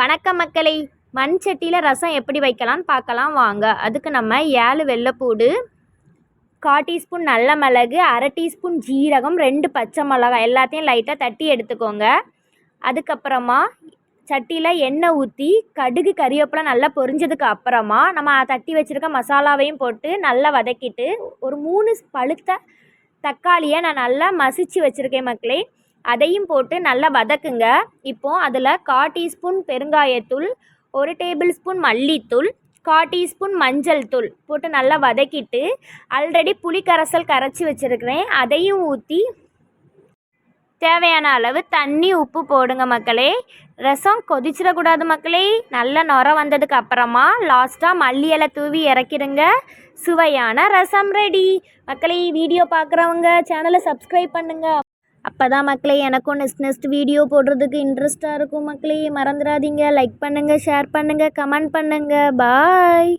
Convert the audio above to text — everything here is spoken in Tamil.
வணக்கம் மக்களை மண் சட்டியில் ரசம் எப்படி வைக்கலாம்னு பார்க்கலாம். வாங்க அதுக்கு நம்ம ஏழு வெள்ளைப்பூடு கா டீஸ்பூன் நல்ல மிளகு அரை டீஸ்பூன் ஜீரகம் ரெண்டு பச்சை மிளகாய் எல்லாத்தையும் லைட்டாக தட்டி எடுத்துக்கோங்க. அதுக்கப்புறமா சட்டியில் எண்ணெய் ஊற்றி கடுகு கறிவேப்பிலை நல்லா பொரிஞ்சதுக்கு அப்புறமா நம்ம தட்டி வச்சுருக்க மசாலாவையும் போட்டு நல்லா வதக்கிட்டு ஒரு மூணு பழுத்த தக்காளியை நான் நல்லா மசிச்சு வச்சுருக்கேன் மக்களே. அதையும் போட்டு நல்லா வதக்குங்க. இப்போது அதில் கா டீஸ்பூன் பெருங்காயத்தூள் ஒரு டேபிள் ஸ்பூன் மல்லித்தூள் கா டீஸ்பூன் மஞ்சள் தூள் போட்டு நல்லா வதக்கிட்டு ஆல்ரெடி புளி கரைசல் கரைச்சி வச்சுருக்கிறேன். அதையும் ஊற்றி தேவையான அளவு தண்ணி உப்பு போடுங்க மக்களே. ரசம் கொதிச்சிடக்கூடாது மக்களே. நல்ல நுர வந்ததுக்கு அப்புறமா லாஸ்ட்டாக மல்லி இலை தூவி இறக்கிடுங்க. சுவையான ரசம் ரெடி மக்களே வீடியோ பார்க்குறவங்க சேனலை சப்ஸ்கிரைப் பண்ணுங்கள் அப்போ தான் மக்களே எனக்கும் நெக்ஸ்ட் நெக்ஸ்ட் வீடியோ போடுறதுக்கு இன்ட்ரெஸ்ட்டாக இருக்கும் மக்களே. மறந்துடாதீங்க லைக் பண்ணுங்கள் ஷேர் பண்ணுங்கள் கமெண்ட் பண்ணுங்கள் பாய்